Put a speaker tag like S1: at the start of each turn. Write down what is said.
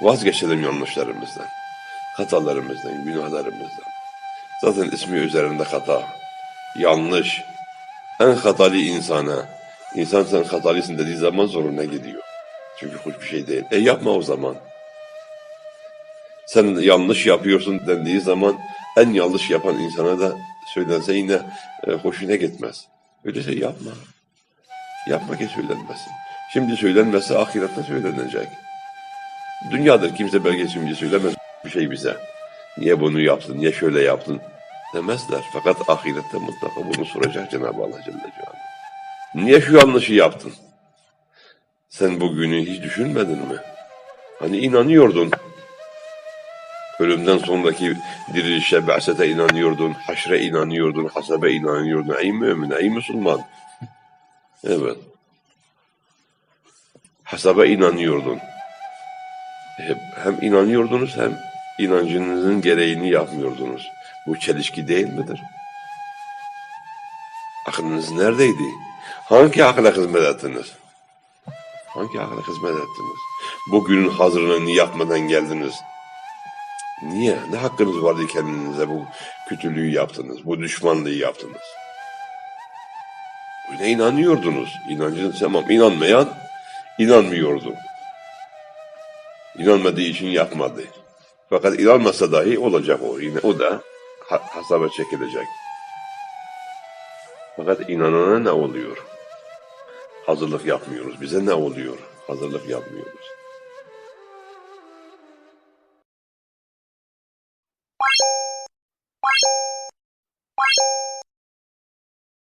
S1: Vazgeçelim yanlışlarımızdan, hatalarımızdan, günahlarımızdan. Zaten ismi üzerinde hata, yanlış. En hatalı insana, insan sen hatalısın dediği zaman zoruna gidiyor. Çünkü hoş bir şey değil. E yapma o zaman. Sen yanlış yapıyorsun dendiği zaman en yanlış yapan insana da söylense yine e, hoşuna gitmez. Öyleyse yapma. Yapma ki söylenmesin. Şimdi söylenmezse ahirette söylenecek. Dünyadır kimse belki şimdi söylemez bir şey bize. Niye bunu yaptın, niye şöyle yaptın demezler. Fakat ahirette mutlaka bunu soracak Cenab-ı Allah Celle Celaluhu. Niye şu yanlışı yaptın? Sen bugünü hiç düşünmedin mi? Hani inanıyordun. Ölümden sonraki dirilişe, be'sete inanıyordun, haşre inanıyordun, hasabe inanıyordun. Ey mümin, ey Müslüman. Evet. Hasabe inanıyordun. Hep, hem inanıyordunuz hem inancınızın gereğini yapmıyordunuz. Bu çelişki değil midir? Aklınız neredeydi? Hangi akla hizmet ettiniz? Hangi akla hizmet ettiniz? Bugünün hazırlığını yapmadan geldiniz? Niye? Ne hakkınız vardı kendinize bu kötülüğü yaptınız, bu düşmanlığı yaptınız? Buna inanıyordunuz. İnancınız tamam. İnanmayan inanmıyordu. İnanmadığı için yapmadı. Fakat inanmasa dahi olacak o. Yine o da hesaba çekilecek. Fakat inanana ne oluyor? Hazırlık yapmıyoruz. Bize ne oluyor? Hazırlık yapmıyoruz.